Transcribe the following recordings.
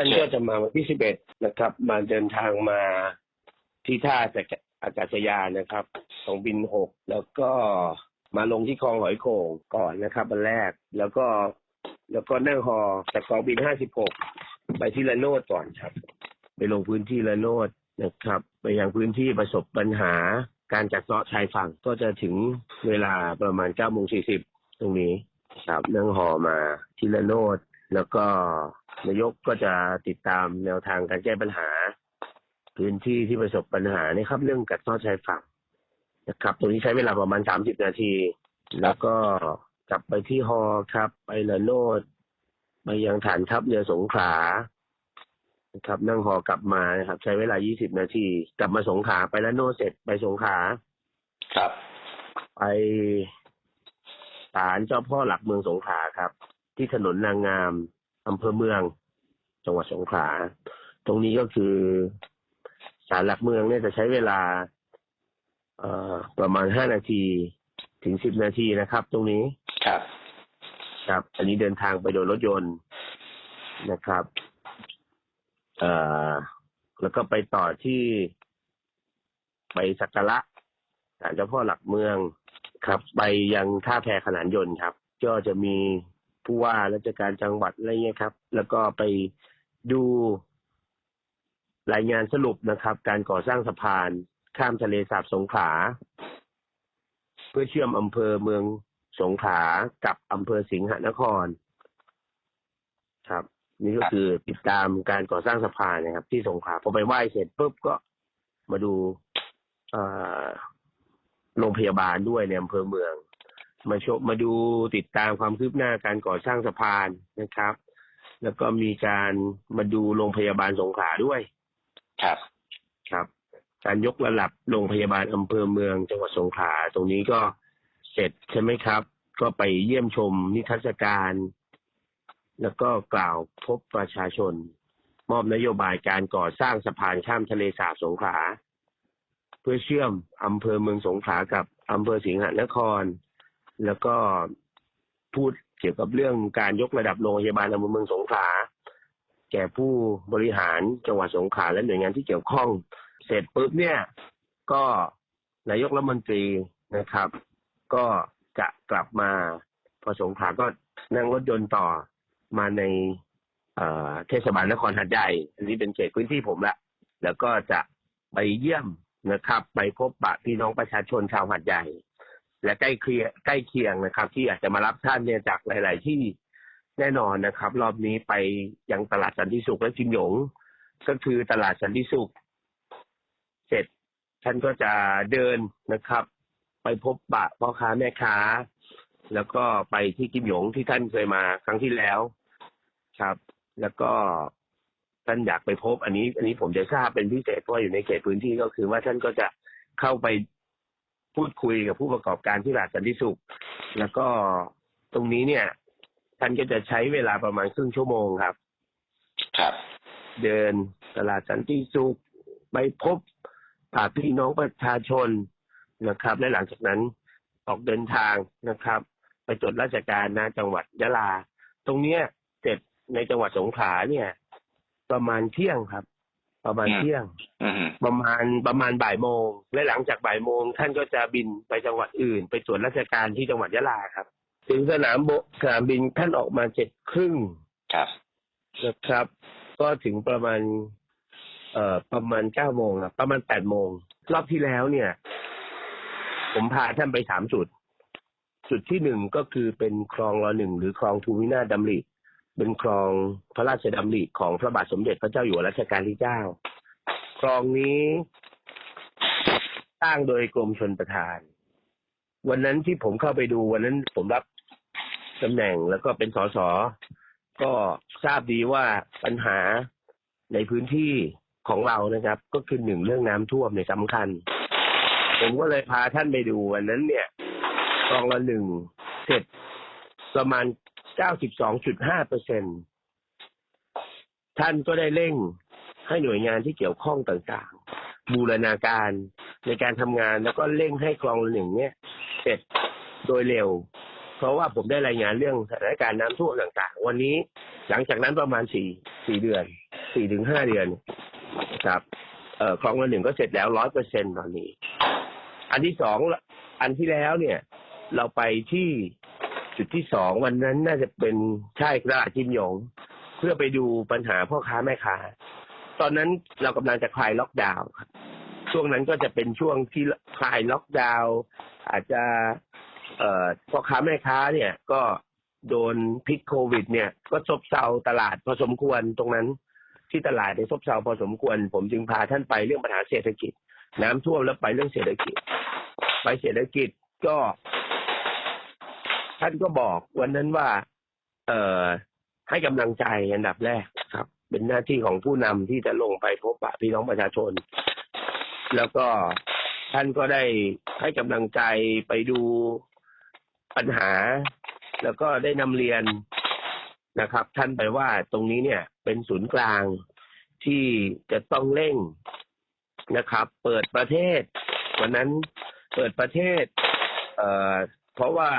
ท่านก็จะมาวันที่สิบเอ็ดนะครับ มาเดินทางมาที่ท่าอากาศยานนะครับของบินหกแล้วก็มาลงที่คลองหอยโข่งก่อนนะครับวันแรกแล้วก็แล้วก็นั่งฮอจากกองบินห้าสิบหกไปที่ละโนดก่อนครับ ไปลงพื้นที่ละโนดนะครับ ไปยังพื้นที่ประสบปัญหาการจัดเซาะชายฝั่งก็จะถึงเวลาประมาณเก้าโมงสี่สิบตรงนี้ครับนั่งฮอมาที่ละโนดแล้วก็ นายกก็จะติดตามแนวทางการแก้ปัญหา พื้นที่ที่ประสบปัญหานี่ครับ เรื่องกัดเซาะชายฝั่งนะครับ ตรงนี้ใช้เวลาประมาณสามสิบนาที แล้วก็กลับไปที่ฮอครับ ไปละโนด ไปยังฐานทัพเรือสงขลานะครับนั่งฮอกลับมานะครับ ใช้เวลา 20 นาที กลับมาสงขลาไปละโนดเสร็จไปสงขลาครับ ไปศาลเจ้าพ่อหลักเมืองสงขลาครับ ที่ถนนนางงาม อำเภอเมือง จังหวัดสงขลา ตรงนี้ก็คือศาลหลักเมืองเนี่ยจะใช้เวลาเอ่อประมาณห้านาทีถึงสิบนาทีนะครับ ตรงนี้ ครับ ครับ อันนี้เดินทางไปโดยรถยนต์นะครับเอ่อแล้วก็ไปต่อที่ไปสักการะศาลเจ้าพ่อหลักเมืองครับ ไปยังท่าแพขนานยนต์ครับ ก็จะมี ผู้ว่าราชการจังหวัดอะไรเงี้ยครับ แล้วก็ไปดูรายงานสรุปนะครับ การก่อสร้างสะพานข้ามทะเลสาบสงขลาเพื่อเชื่อมอำเภอเมืองสงขลากับอำเภอสิงหนคร ครับ นี่ก็คือติดตามการก่อสร้างสะพานนะครับ ที่สงขลาพอไปไหว้เสร็จปุ๊บก็มาดูโรงพยาบาลด้วยในอำเภอเมือง มาชมมาดูติดตามความคืบหน้าการก่อสร้างสะพานนะครับ แล้วก็มีการมาดูโรงพยาบาลสงขลาด้วย ครับ ครับ การยกระดับโรงพยาบาลอำเภอเมืองจังหวัดสงขลาตรงนี้ก็เสร็จใช่ไหมครับ ก็ไปเยี่ยมชมนิทรรศการ แล้วก็กล่าวพบประชาชน มอบนโยบายการก่อสร้างสะพานข้ามทะเลสาบสงขลาเพื่อเชื่อมอำเภอเมืองสงขลากับอำเภอสิงหนคร แล้วก็พูดเกี่ยวกับเรื่องการยกระดับโรงพยาบาลอำเภอเมืองสงขลาแก่ผู้บริหารจังหวัดสงขลาและหน่วยงานที่เกี่ยวข้อง เสร็จปุ๊บเนี่ย ก็นายกรัฐมนตรีนะครับ ก็จะกลับมาพอสงขลาก็นั่งรถยนต์ต่อมาในเอ่อเทศบาลนครหัดใหญ่อันนี้เป็นเขตพื้นที่ผมละ แล้วก็จะไปเยี่ยมนะครับ ไปพบปะพี่น้องประชาชนชาวหัดใหญ่ และใกล้เคียงใกล้เคียงนะครับ ที่อาจจะมารับท่านเนี่ยจากหลาย ๆ ที่แน่นอนนะครับ รอบนี้ไปยังตลาดสันติสุขและจิมหยง ก็คือตลาดสันติสุข เสร็จท่านก็จะเดินนะครับ ไปพบปะพ่อค้าแม่ค้า แล้วก็ไปที่กิมหยงที่ท่านเคยมาครั้งที่แล้วครับ แล้วก็ท่านอยากไปพบ อันนี้ อันนี้ผมจะทราบเป็นพิเศษเพราะอยู่ในเขตพื้นที่ก็คือว่าท่านก็จะเข้าไป พูดคุยกับผู้ประกอบการที่ตลาดสันติสุข แล้วก็ตรงนี้เนี่ยท่านก็จะใช้เวลาประมาณครึ่งชั่วโมงครับ ครับ เดินตลาดสันติสุขไปพบปะพี่น้องประชาชนนะครับ และหลังจากนั้นออกเดินทางนะครับ ไปจดราชการนะจังหวัดยะลา ตรงเนี้ยเสร็จในจังหวัดสงขลาเนี่ย ประมาณเที่ยงครับ ประมาณอืมเที่ยงอืมประมาณประมาณบ่ายโมง และหลังจากบ่ายโมง ท่านก็จะบินไปจังหวัดอื่น ไปตรวจราชการที่จังหวัดยะลาครับ ถึงสนามโบสนามบินท่านออกมาเจ็ดครึ่งครับนะครับ ก็ถึงประมาณ เอ่อประมาณเก้าโมงครับประมาณแปดโมงรอบที่แล้วเนี่ย ผมพาท่านไปสามจุด จุดที่หนึ่งก็คือเป็นคลองรอหนึ่งหรือคลองทูมินาถดำริ เป็นคลองพระราชดำริของพระบาทสมเด็จพระเจ้าอยู่หัวรัชกาลที่เก้าคลองนี้สร้างโดยกรมชนประทาน วันนั้นที่ผมเข้าไปดูวันนั้นผมรับตำแหน่งแล้วก็เป็นสสก็ทราบดีว่าปัญหาในพื้นที่ของเรานะครับ ก็คือหนึ่งเรื่องน้ำท่วมในยสำคัญ ผมก็เลยพาท่านไปดูวันนั้นเนี่ยกองละหนึ่งเสร็จประมาณ 92.5เปอร์เซ็นท่านก็ได้เร่งให้หน่วยงานที่เกี่ยวข้องต่างๆ บูรณาการในการทำงานแล้วก็เร่งให้คลองละหนึ่งเนี่ยเสร็จโดยเร็ว เพราะว่าผมได้รายงานเรื่องสถานการณ์น้ำท่วมต่างๆ วันนี้หลังจากนั้นประมาณสี่สี่เดือนสี่ถึงห้าเดือนครับเอ่อคลองละหนึ่งก็เสร็จแล้วร้อยเปอร์เซ็นตอนนี้ อันที่สองอันที่แล้วเนี่ย เราไปที่ จุดที่สองวันนั้นน่าจะเป็นใช่กระดาษจิมหยง เพื่อไปดูปัญหาพ่อค้าแม่ค้า ตอนนั้นเรากำลังจะคลายล็อกดาวน์ครับช่วงนั้นก็จะเป็นช่วงที่คลายล็อกดาวน์อาจจะเอ่อพ่อค้าแม่ค้าเนี่ยก็โดนพิษโควิด เนี่ยก็ซบเซาตลาดพอสมควรตรงนั้น ที่ตลาดในยซบเซาพอสมควร ผมจึงพาท่านไปเรื่องปัญหาเศรษฐกิจ น้ำท่วมแล้วไปเรื่องเศรษฐกิจ ไปเศรษฐกิจก็ ท่านก็บอกวันนั้นว่า เอ่อให้กำลังใจอันดับแรกครับ เป็นหน้าที่ของผู้นำที่จะลงไปพบปะพี่น้องประชาชน แล้วก็ท่านก็ได้ให้กำลังใจไปดูปัญหา แล้วก็ได้นำเรียนนะครับ ท่านไปว่าตรงนี้เนี่ยเป็นศูนย์กลางที่จะต้องเร่งนะครับ เปิดประเทศ วันนั้นเปิดประเทศ เอ่อเพราะว่า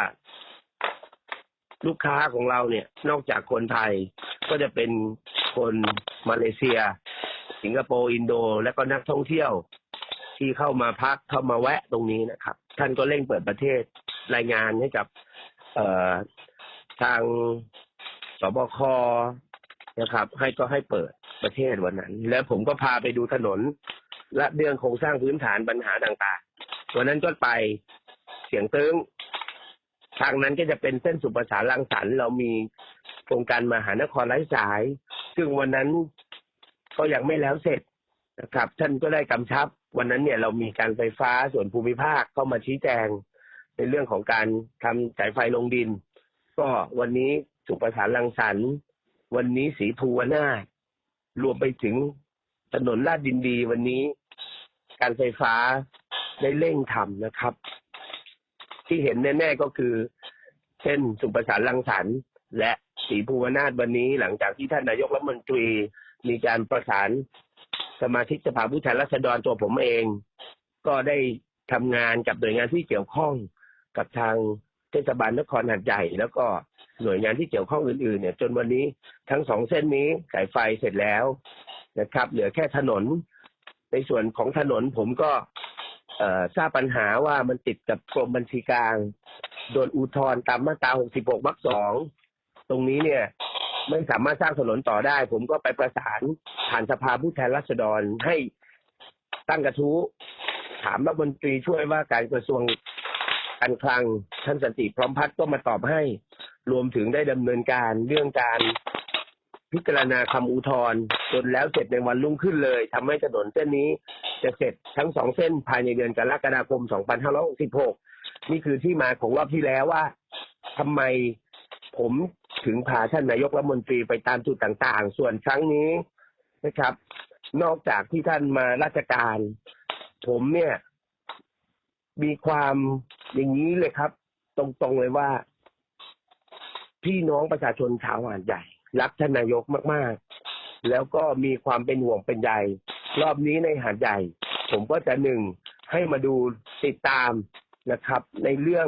ลูกค้าของเราเนี่ยนอกจากคนไทยก็จะเป็นคนมาเลเซีย สิงคโปร์อินโด และก็นักท่องเที่ยว ที่เข้ามาพักเข้ามาแวะตรงนี้นะครับ ท่านก็เร่งเปิดประเทศรายงานให้กับเออทางสบคนะครับ ให้ก็ให้เปิดประเทศวันนั้น แล้วผมก็พาไปดูถนน และเรื่องโครงสร้างพื้นฐานปัญหาต่างๆ วันนั้นก็ไปเสียงตึง ทางนั้นก็จะเป็นเส้นสุประสานรังสรรค์เรามีโครงการมหานครไร้สาย ซึ่งวันนั้นก็ยังไม่แล้วเสร็จนะครับ ท่านก็ได้กำชับ วันนั้นเนี่ยเรามีการไฟฟ้าส่วนภูมิภาคเข้ามาชี้แจง ในเรื่องของการทำสายไฟลงดิน ก็วันนี้สุประสานรังสรรค์วันนี้สีภูวนาถรวมไปถึงถนนลาดดินดี วันนี้การไฟฟ้าได้เร่งทำนะครับ ที่เห็นแน่ๆก็คือ เช่น สุประสานรังสรรค์และสีภูวนาถวันนี้หลังจากที่ท่านนายกรัฐมนตรีมีการประสานสมาชิกสภาผู้แทนราษฎรตัวผมเอง ก็ได้ทำงานกับหน่วยงานที่เกี่ยวข้องกับทางเทศบาลนครหัดใหญ่แล้วก็หน่วยงานที่เกี่ยวข้องอื่นๆเนี่ย จนวันนี้ทั้งสองเส้นนี้สายไฟเสร็จแล้วนะครับ เหลือแค่ถนน ในส่วนของถนนผมก็ ทราบปัญหาว่ามันติดกับกรมบัญชีกลาง โดนอุทธรณ์ตามมาตรา 66 วรรคสองตรงนี้เนี่ยไม่สามารถสร้างถนนต่อได้ ผมก็ไปประสานผ่านสภาผู้แทนราษฎรให้ตั้งกระทู้ถามรัฐมนตรีช่วยว่าการกระทรวงการคลังท่านสันติพร้อมพัฒน์ก็มาตอบให้ รวมถึงได้ดำเนินการเรื่องการพิจารณาคำอุทธรณ์จนแล้วเสร็จในวันรุ่งขึ้นเลยทำให้ถนนเส้นนี้ จะเสร็จทั้งสองเส้นภายในเดือนกรกฎาคม 2566 นี่คือที่มาของรอบที่แล้วว่าทำไมผมถึงพาท่านนายกรัฐมนตรีไปตามจุดต่างๆ ส่วนครั้งนี้นะครับ นอกจากที่ท่านมาราชการ ผมเนี่ย มีความอย่างนี้เลยครับ ตรงๆเลยว่า พี่น้องประชาชนชาวหาดใหญ่ รักท่านนายกมากๆ แล้วก็มีความเป็นห่วงเป็นใย รอบนี้ในหาดใหญ่ ผมก็จะหนึ่งให้มาดูติดตามนะครับ ในเรื่อง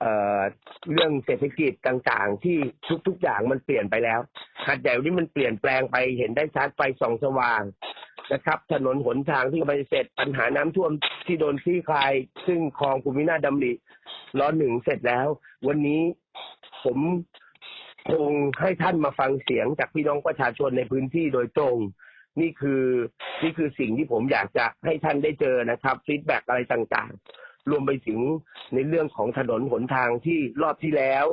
เอ่อเรื่องเศรษฐกิจต่างๆ ที่ทุกๆอย่างมันเปลี่ยนไปแล้วหาดใหญ่วันนี้มันเปลี่ยนแปลงไปเห็นได้ชัดไฟส่องสว่างนะครับ ถนนหนทางที่กำลังจะเสร็จปัญหาน้ำท่วมที่โดนคลี่คลาย ซึ่งคลองภูมินาถดำริร้อนหนึ่งเสร็จแล้ว วันนี้ผมคงให้ท่านมาฟังเสียงจากพี่น้องประชาชนในพื้นที่โดยตรง นี่คือนี่คือสิ่งที่ผมอยากจะให้ท่านได้เจอนะครับฟีดแบ็กอะไรต่างๆ รวมไปถึงในเรื่องของถนนหนทางที่รอบที่แล้ว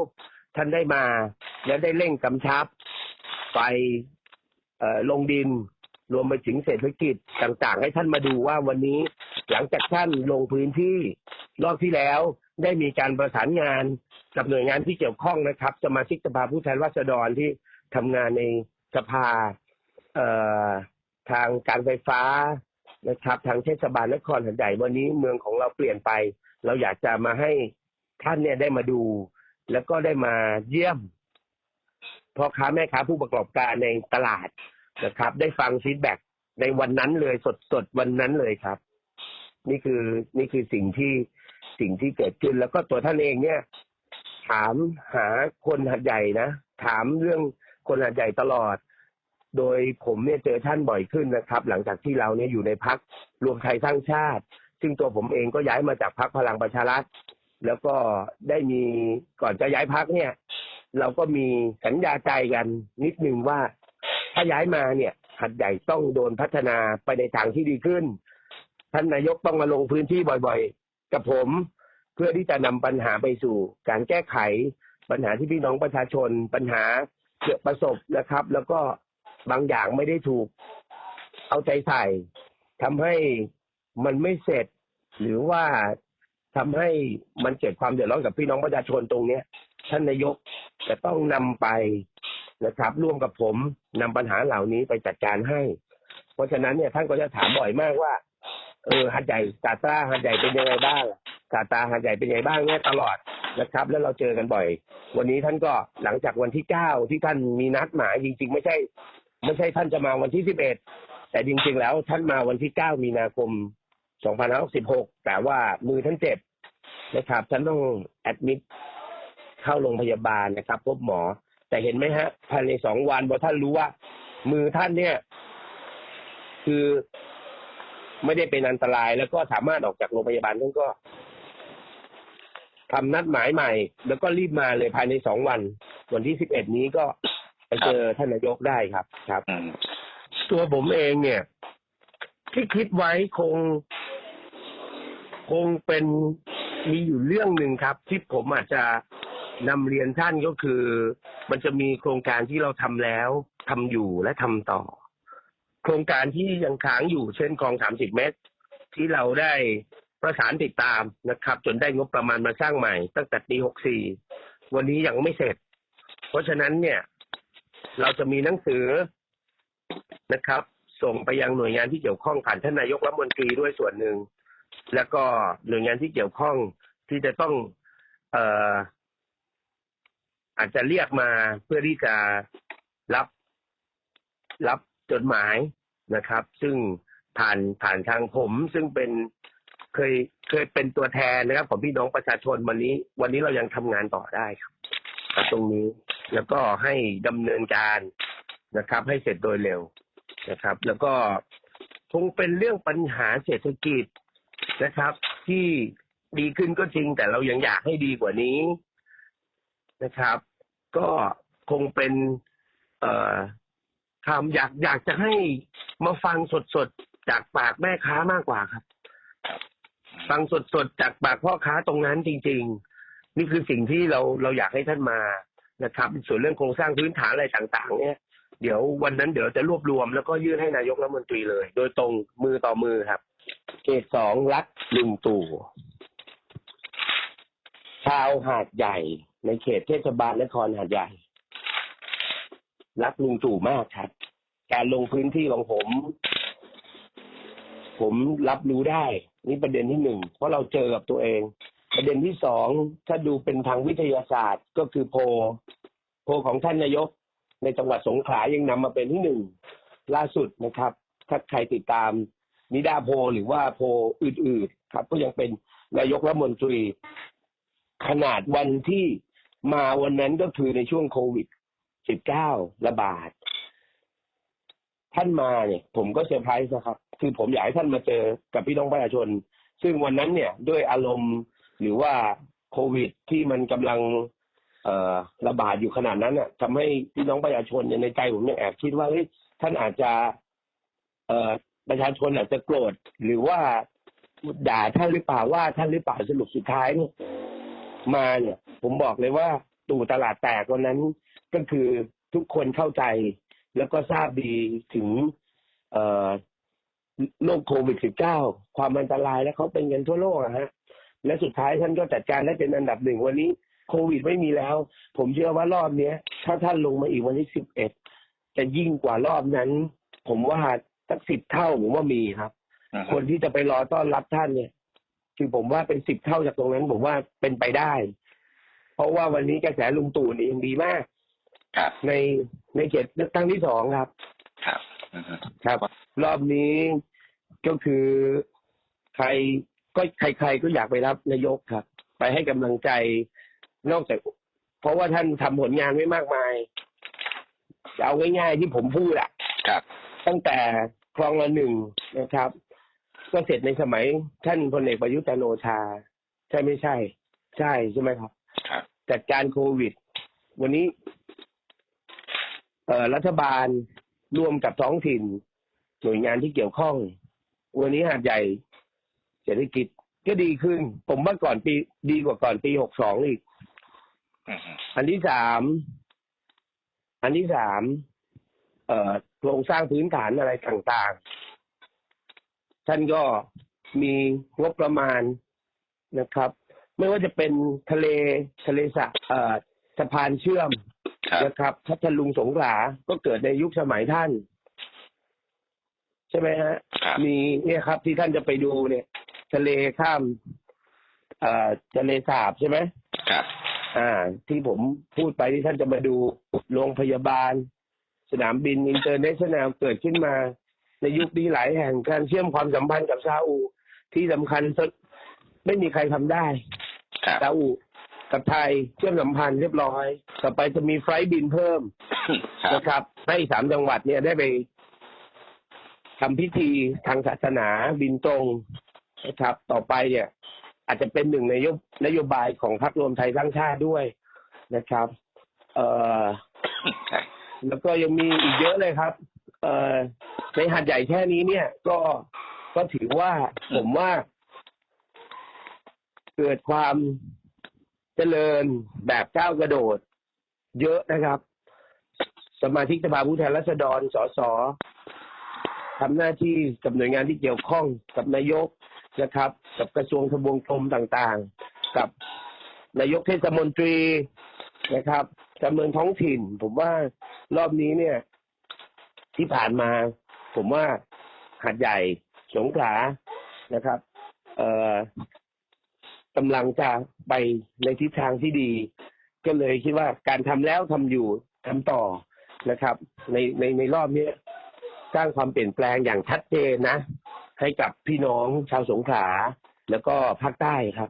ท่านได้มาและได้เร่งกำชับ ไปลงดิน รวมไปถึงเศรษฐกิจต่างๆ ให้ท่านมาดูว่าวันนี้หลังจากท่านลงพื้นที่รอบที่แล้วได้มีการประสานงานกับหน่วยงานที่เกี่ยวข้องนะครับ สมาชิกสภาผู้แทนราษฎรที่ทำงานในสภาเอ่อ ทางการไฟฟ้านะครับ ทางเทศบาลนครหัดใหญ่วันนี้เมืองของเราเปลี่ยนไป เราอยากจะมาให้ท่านเนี่ยได้มาดู แล้วก็ได้มาเยี่ยมพ่อค้าแม่ค้าผู้ประกอบการในตลาดนะครับ ได้ฟังฟีดแบ็กในวันนั้นเลยสดๆวันนั้นเลยครับ นี่คือนี่คือสิ่งที่สิ่งที่เกิดขึ้นแล้วก็ตัวท่านเองเนี่ย ถามหาคนหัดใหญ่นะ ถามเรื่องคนหัดใหญ่ตลอด โดยผมเนี่ยเจอท่านบ่อยขึ้นนะครับ หลังจากที่เราเนี่ยอยู่ในพักรวมไทยสร้างชาติ ซึ่งตัวผมเองก็ย้ายมาจากพักพลังประชารัฐแล้วก็ได้มีก่อนจะย้ายพักเนี่ย เราก็มีสัญญาใจกันนิดนึงว่า ถ้าย้ายมาเนี่ยหัดใหญ่ต้องโดนพัฒนาไปในทางที่ดีขึ้น ท่านนายกต้องมาลงพื้นที่บ่อยๆ กับผมเพื่อที่จะนำปัญหาไปสู่ การแก้ไขปัญหาที่พี่น้องประชาชนปัญหาเกิดประสบนะครับ แล้วก็ บางอย่างไม่ได้ถูกเอาใจใส่ทำให้มันไม่เสร็จ หรือว่าทำให้มันเกิดความเดือดร้อนกับพี่น้องประชาชนตรงเนี้ยท่านนายกจะต้องนำไปนะครับ ร่วมกับผมนำปัญหาเหล่านี้ไปจัดการให้ เพราะฉะนั้นเนี่ยท่านก็จะถามบ่อยมากว่า เออหัดใหญ่กาตาหัดใหญ่เป็นยังไงบ้างกาตาหัดใหญ่เป็นยังไงบ้างเนี่ยตลอดนะครับ แล้วเราเจอกันบ่อย วันนี้ท่านก็หลังจากวันที่เก้าที่ท่านมีนัดหมายจริง ๆ ไม่ใช่ ไม่ใช่ท่านจะมาวันที่สิบเอ็ดแต่จริงๆแล้วท่านมาวันที่เก้ามีนาคมสองพันห้าสิบหกแต่ว่ามือท่านเจ็บนะครับท่านต้องแอดมิดเข้าโรงพยาบาลนะครับ พบหมอ แต่เห็นไหมฮะภายในสองวันพอท่านรู้ว่า มือท่านเนี่ย คือไม่ได้เป็นอันตรายแล้วก็สามารถออกจากโรงพยาบาลท่านก็ทำนัดหมายใหม่ แล้วก็รีบมาเลยภายในสองวัน วันที่สิบเอ็ดนี้ก็ ไปเจอท่านนายกได้ครับ ครับอืมตัวผมเองเนี่ย ที่คิดไว้คง คงเป็นมีอยู่เรื่องหนึ่งครับ ที่ผมอาจจะนำเรียนท่านก็คือ มันจะมีโครงการที่เราทำแล้วทำอยู่และทำต่อ โครงการที่ยังค้างอยู่เช่นคลองสามสิบเมตร ที่เราได้ประสานติดตามนะครับ จนได้งบประมาณมาสร้างใหม่ ตั้งแต่ปีหกสี่วันนี้ยังไม่เสร็จ เพราะฉะนั้นเนี่ย เราจะมีหนังสือนะครับ ส่งไปยังหน่วยงานที่เกี่ยวข้องผ่านท่านนายกรัฐมนตรีด้วยส่วนหนึ่ง แล้วก็หน่วยงานที่เกี่ยวข้องที่จะต้อง เอ่อ อาจจะเรียกมาเพื่อที่จะรับรับจดหมายนะครับ ซึ่งผ่านผ่านทางผม ซึ่งเป็นเคยเคยเป็นตัวแทนนะครับ ของพี่น้องประชาชนวันนี้ วันนี้เรายังทำงานต่อได้ครับตรงนี้ แล้วก็ให้ดำเนินการนะครับ ให้เสร็จโดยเร็วนะครับ แล้วก็คงเป็นเรื่องปัญหาเศรษฐกิจนะครับ ที่ดีขึ้นก็จริง แต่เรายังอยากให้ดีกว่านี้นะครับ ก็คงเป็น เอ่อคำอยากอยากจะให้มาฟังสดๆจากปากแม่ค้ามากกว่าครับ ฟังสดๆจากปากพ่อค้าตรงนั้นจริง ๆ นี่คือสิ่งที่เราเราอยากให้ท่านมา นะครับ ส่วนเรื่องโครงสร้างพื้นฐานอะไรต่าง ๆ เนี่ย เดี๋ยววันนั้นเดี๋ยวจะรวบรวมแล้วก็ยื่นให้นายกรัฐมนตรีเลย โดยตรงมือต่อมือครับเขตสองรักลุงตู่ชาวหาดใหญ่ ในเขตเทศบาลนครหาดใหญ่ รักลุงตู่มากครับ การลงพื้นที่ของผม ผมรับรู้ได้ นี่ประเด็นที่หนึ่งเพราะเราเจอกับตัวเอง ประเด็นที่สองถ้าดูเป็นทางวิทยาศาสตร์ก็คือโพลโพลของท่านนายกในจังหวัดสงขลายังนำมาเป็นที่หนึ่งล่าสุดนะครับ ถ้าใครติดตามนิดาโพลหรือว่าโพลอื่นๆ ครับ ก็ยังเป็นนายกรัฐมนตรี ขนาดวันที่มาวันนั้นก็คือในช่วงโควิด 19 ระบาด ท่านมาเนี่ย ผมก็เซอร์ไพรส์นะครับ คือผมอยากให้ท่านมาเจอกับพี่น้องประชาชน ซึ่งวันนั้นเนี่ยด้วยอารมณ์ หรือว่าโควิดที่มันกำลังเอระบาดอยู่ขนาดนั้นน่ะทำให้พี่น้องประชาชนในใจผมเนี่ยแอบคิดว่าเฮ้ยท่านอาจจะเอประชาชนอาจจะโกรธหรือว่าด่าท่านหรือเปล่าว่าท่านหรือเปล่าสรุปสุดท้ายเนี่ยมาเนี่ย ผมบอกเลยว่าตู่ตลาดแตกวันนั้นก็คือทุกคนเข้าใจ แล้วก็ทราบดีถึงเอโรคโควิด -19 ความอันตรายและเขาเป็นกันทั่วโลกอะฮะ และสุดท้ายท่านก็จัดการได้เป็นอันดับหนึ่งวันนี้โควิดไม่มีแล้ว ผมเชื่อว่ารอบเนี้ย ถ้าท่านลงมาอีกวันที่สิบเอ็ดจะยิ่งกว่ารอบนั้น ผมว่าสักสิบเท่าผมว่ามีครับอืมคนที่จะไปรอต้อนรับท่านเนี่ย คือผมว่าเป็นสิบเท่าจากตรงนั้น ผมว่าเป็นไปได้ เพราะว่าวันนี้กระแสลุงตู่นี่ยังดีมากครับในในเขตเลือกตั้งที่สองครับ ครับอืมครับ รอบนี้ก็คือใคร ก็ใครๆก็อยากไปรับนายกครับ ไปให้กำลังใจนอกจาก เพราะว่าท่านทำผลงานไว้มากมายจะเอาง่ายๆที่ผมพูดอะครับ ตั้งแต่คลองละหนึ่งนะครับ ก็เสร็จในสมัยท่านพลเอกประยุทธ์จันทร์โอชา ใช่ไม่ใช่ ใช่ใช่ไหมครับ ครับ จัดการโควิด วันนี้ เอ่อรัฐบาลร่วมกับท้องถิ่น หน่วยงานที่เกี่ยวข้อง วันนี้หาดใหญ่ เศรษฐกิจก็ดีขึ้น ผมว่าก่อนปีดีกว่าก่อนปีหกสองอีกอืมอันที่สาม อันที่สามเอ่อโครงสร้างพื้นฐานอะไรต่างๆ ท่านก็มีงบประมาณนะครับ ไม่ว่าจะเป็นทะเลทะเลสะเอ่อสะพานเชื่อมครับนะครับพัทลุงสงขลาก็เกิดในยุคสมัยท่าน ใช่ไหมฮะครับมีเนี่ยครับที่ท่านจะไปดูเนี่ย ทะเลข้ามเอ่อทะเลสาบใช่ไหมครับ อ่า ที่ผมพูดไปที่ท่านจะมาดูโรงพยาบาล สนามบินอินเตอร์เนชั่นแนลเกิดขึ้นมา ในยุคนี้หลายแห่งการเชื่อมความสัมพันธ์กับซาอุที่สำคัญสุดไม่มีใครทำได้ครับซาอุกับไทยเชื่อมสัมพันธ์เรียบร้อย ต่อไปจะมีไฟลท์บินเพิ่มครับนะครับให้สามจังหวัดเนี่ยได้ไปทำพิธีทางศาสนาบินตรง นะครับ ต่อไปเนี่ย อาจจะเป็นหนึ่งในนโยนโยบายของพรรครวมไทยสร้างชาติด้วยนะครับ เอ่อแล้วก็ยังมีอีกเยอะเลยครับ เอ่อในหาดใหญ่แค่นี้เนี่ย ก็ก็ถือว่าผมว่า เกิดความเจริญแบบก้าวกระโดด เยอะนะครับ สมาชิกสภาผู้แทนราษฎรสสทำหน้าที่กับหน่วยงานที่เกี่ยวข้องกับนายก นะครับ กับกระทรวงทบวงกรมต่างๆ กับนายกเทศมนตรีนะครับการเมืองท้องถิ่น ผมว่ารอบนี้เนี่ย ที่ผ่านมา ผมว่าหาดใหญ่สงขลานะครับ เอ่อกำลังจะไปในทิศทางที่ดี ก็เลยคิดว่าการทำแล้วทำอยู่ทำต่อนะครับ ในในในรอบนี้สร้างความเปลี่ยนแปลงอย่างชัดเจนนะ ให้กับพี่น้องชาวสงขลาแล้วก็ภาคใต้ครับ